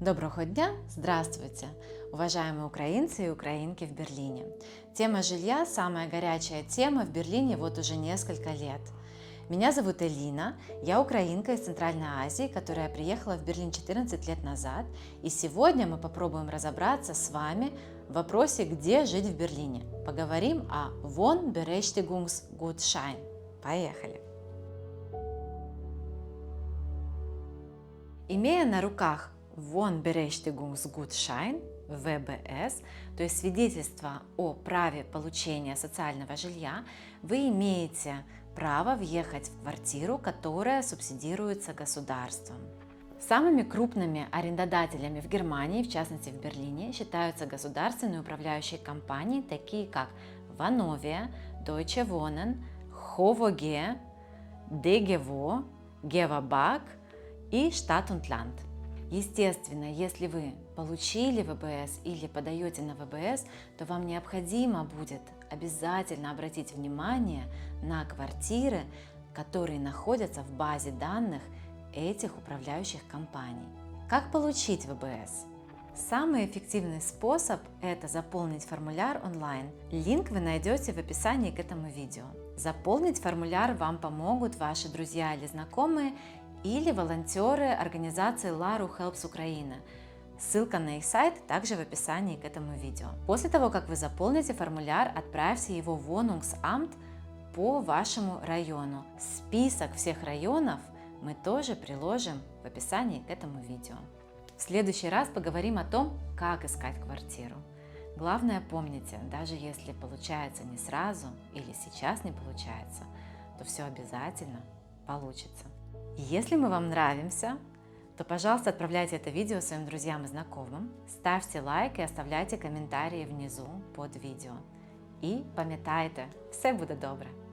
Доброго дня! Здравствуйте, уважаемые украинцы и украинки в Берлине. Тема жилья – самая горячая тема в Берлине вот уже несколько лет. Меня зовут Элина, я украинка из Центральной Азии, которая приехала в Берлин 14 лет назад, и сегодня мы попробуем разобраться с вами в вопросе, где жить в Берлине. Поговорим о Wohnberechtigungsgutschein. Поехали! Имея на руках Wohnberechtigungsgutschein, ВБС, то есть свидетельство о праве получения социального жилья, вы имеете право въехать в квартиру, которая субсидируется государством. Самыми крупными арендодателями в Германии, в частности в Берлине, считаются государственные управляющие компании, такие как Vonovia, Deutsche Wohnen, HOVOG, DGWO, GEWABAG и Stadt und Land. Естественно, если вы получили ВБС или подаете на ВБС, то вам необходимо будет обязательно обратить внимание на квартиры, которые находятся в базе данных этих управляющих компаний. Как получить ВБС? Самый эффективный способ – это заполнить формуляр онлайн. Линк вы найдете в описании к этому видео. Заполнить формуляр вам помогут ваши друзья или знакомые или волонтеры организации Лару Helps Украина. Ссылка на их сайт также в описании к этому видео. После того, как вы заполните формуляр, отправьте его в Wohnungsamt по вашему району. Список всех районов мы тоже приложим в описании к этому видео. В следующий раз поговорим о том, как искать квартиру. Главное помните, даже если получается не сразу или сейчас не получается, то все обязательно получится. Если мы вам нравимся, то, пожалуйста, отправляйте это видео своим друзьям и знакомым, ставьте лайк и оставляйте комментарии внизу под видео. І пам'ятайте, все буде добре!